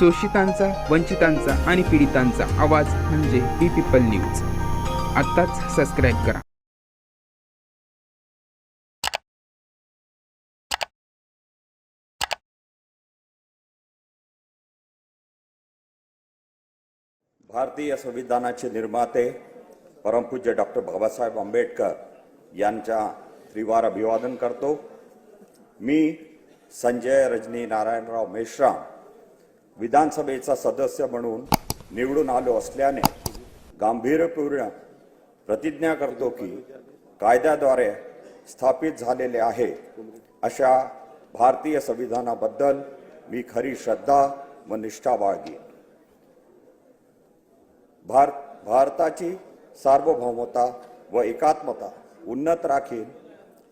शोषितांचा वंचितांचा आणि पीडितांचा आवाज म्हणजे बी पीपल न्यूज. आत्ताच सबस्क्राईब करा. भारतीय संविधानाचे निर्माते परमपूज्य डॉक्टर बाबासाहेब आंबेडकर यांच्या त्रिवार अभिवादन करतो. मी संजय रजनी नारायणराव मेश्राम विधानसभेचा सदस्य म्हणून निवडून आलो असल्याने गांभीर्यपूर्ण प्रतिज्ञा करतो की कायद्याद्वारे स्थापित झालेले आहे अशा भारतीय संविधानाबद्दल मी खरी श्रद्धा व निष्ठा बाळगीन. भार भारताची सार्वभौमता व एकात्मता उन्नत राखीन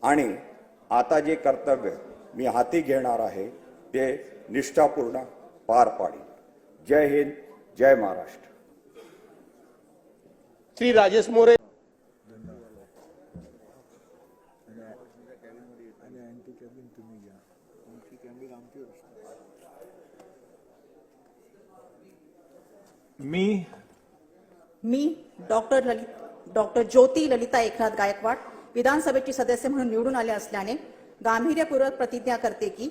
आणि आता जे कर्तव्य मी हाती घेणार आहे ते निष्ठापूर्ण पार पाडीन जय हिंद जय महाराष्ट्र. श्री राजेश मोरे. मी मी डॉक्टर ललित डॉक्टर ज्योती ललिता एकनाथ गायकवाड विधानसभेची सदस्य म्हणून निवडून आले असल्याने गांभीर्यपूर्वक प्रतिज्ञा करते की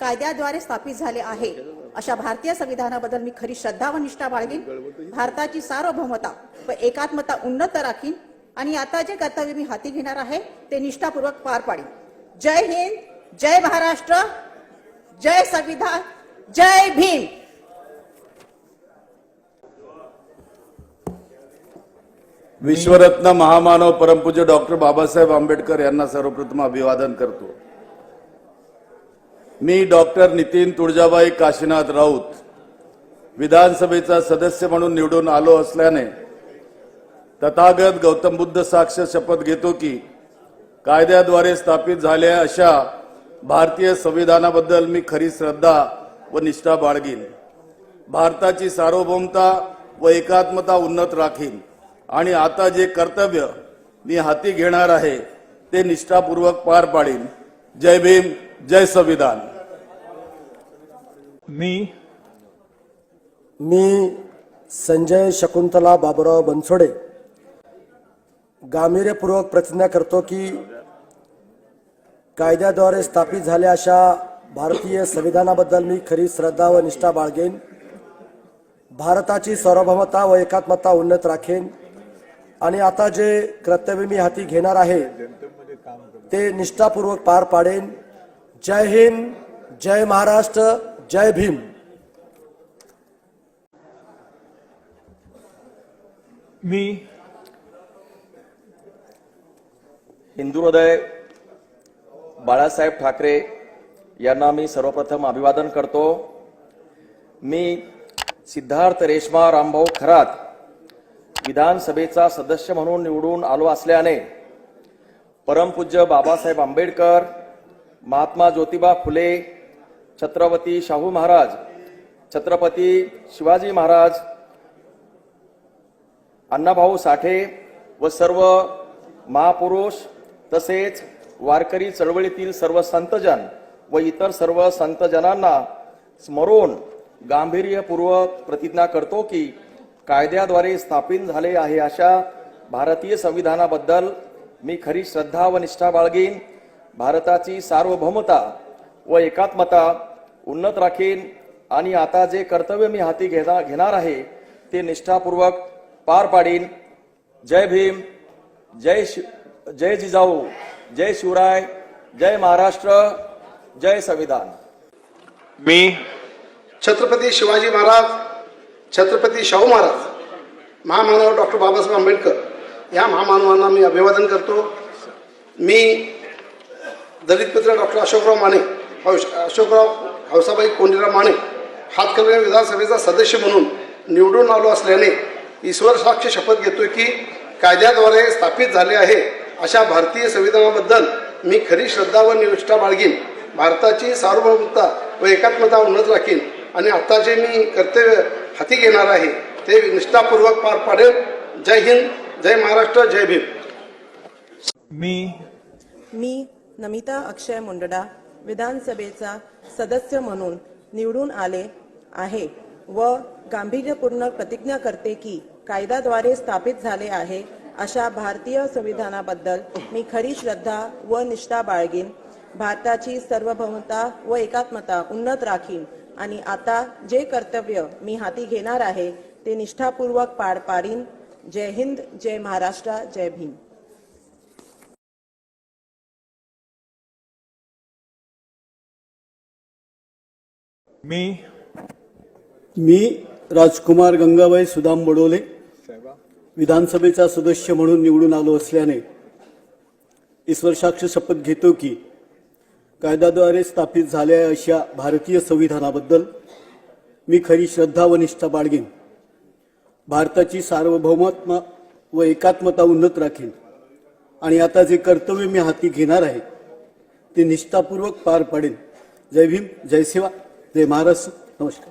कायद्याद्वारे स्थापित झाले आहे. अशा भारतीय संविधानाबद्दल मी खरी श्रद्धा व निष्ठा बाळगीन. भारताची सार्वभौमता व एकात्मता उन्नत राखीन आणि आता जे कर्तव्य मी हाती घेणार आहे ते निष्ठापूर्वक पार पाडीन. जय हिंद जय महाराष्ट्र जय संविधान जय भीम. विश्वरत्न महामानव परमपूज्य डॉक्टर बाबासाहेब आंबेडकर यांना सर्वप्रथम अभिवादन करतो. मी डॉक्टर नितीन तुळजाबाई काशीनाथ राऊत विधानसभेचा सदस्य म्हणून निवडून आलो असल्याने तथागत गौतम बुद्ध साक्ष शपथ घेतो की कायद्याद्वारे स्थापित झाल्या अशा भारतीय संविधानाबद्दल मी खरी श्रद्धा व निष्ठा बाळगीन. भारताची सार्वभौमता व एकात्मता उन्नत राखीन. आणि आता जे कर्तव्य मी हाती घेणार आहे ते निष्ठापूर्वक पार पाडीन. जय भीम. जय संविधान। मी मी संजय शकुंतला बाबुराव बनसोडे गांभीर्यपूर्वक प्रतिज्ञा करतो की कायद्याद्वारे स्थापित झाल्या अशा भारतीय संविधानाबद्दल मी खरी श्रद्धा व निष्ठा बाळगेन. भारताची सार्वभौमता व एकात्मता उन्नत राखेन. आणि आता जे कर्तव्य मी हाती घेणार आहे ते निष्ठापूर्वक पार पाडेन. जय हिंद जय महाराष्ट्र जय भीम. मी हिंदू हृदय बाळासाहेब ठाकरे यांना मी सर्वप्रथम अभिवादन करतो. मी सिद्धार्थ रेश्मा रामभाऊ खरात विधानसभेचा सदस्य म्हणून निवडून आलो असल्याने परमपूज्य बाबासाहेब आंबेडकर महात्मा ज्योतिबा फुले छत्रपती शाहू महाराज छत्रपती शिवाजी महाराज अण्णाभाऊ साठे व सर्व महापुरुष तसेच वारकरी चळवळीतील सर्व संतजन व इतर सर्व संतजनांना स्मरून गांभीर्यपूर्वक प्रतिज्ञा करतो की कायद्याद्वारे स्थापित झाले आहे अशा भारतीय संविधानाबद्दल मी खरी श्रद्धा व निष्ठा बाळगीन. भारताची सार्वभौमता व एकात्मता उन्नत राखीन आणि आता जे कर्तव्य मी हाती घेणार घेणार आहे ते निष्ठापूर्वक पार पाडीन. जय भीम जय शि जय जिजाऊ जय शिवराय जय महाराष्ट्र जय संविधान. मी छत्रपती शिवाजी महाराज छत्रपती शाहू महाराज महामानव डॉक्टर बाबासाहेब आंबेडकर या महामानवांना मी अभिवादन करतो. मी दलित मित्र डॉक्टर अशोकराव माने हौश- अशोकराव हौसाबाई कोंडीराव माने हातकणंगले विधानसभेचा सदस्य म्हणून निवडून आलो असल्याने ईश्वर साक्ष शपथ घेतोय की कायद्याद्वारे स्थापित झाले आहे अशा भारतीय संविधानाबद्दल मी खरी श्रद्धा व निष्ठा बाळगीन. भारताची सार्वभौमता व एकात्मता उन्नत राखीन आणि आता जे मी कर्तव्य हाती घेणार आहे ते निष्ठापूर्वक पार पाडेल. जय हिंद जय महाराष्ट्र जय भीम. मी मी नमिता अक्षय मुंडडा विधानसभेचा सदस्य म्हणून निवडून आले आहे व गांभीर्यपूर्ण प्रतिज्ञा करते की कायद्याद्वारे स्थापित झाले आहे अशा भारतीय संविधानाबद्दल मी खरी श्रद्धा व निष्ठा बाळगीन. भारताची सार्वभौमता व एकात्मता उन्नत राखीन. आणि आता जे कर्तव्य मी हाती घेणार आहे ते निष्ठापूर्वक पार पाडीन. जय हिंद जय महाराष्ट्र जय भीम. मी मी राजकुमार गंगाबाई सुदाम बडोले विधानसभेचा सदस्य म्हणून निवडून आलो असल्याने ईश्वर साक्ष शपथ घेतो की कायद्याद्वारे स्थापित झालेल्या अशा भारतीय संविधानाबद्दल मी खरी श्रद्धा व निष्ठा बाळगेन. भारताची सार्वभौमत्मा व एकात्मता उन्नत राखीन. आणि आता जे कर्तव्य मी हाती घेणार आहे ते निष्ठापूर्वक पार पाडेन. जय भीम जय सेवा. जय महाराष्ट्र नमस्कार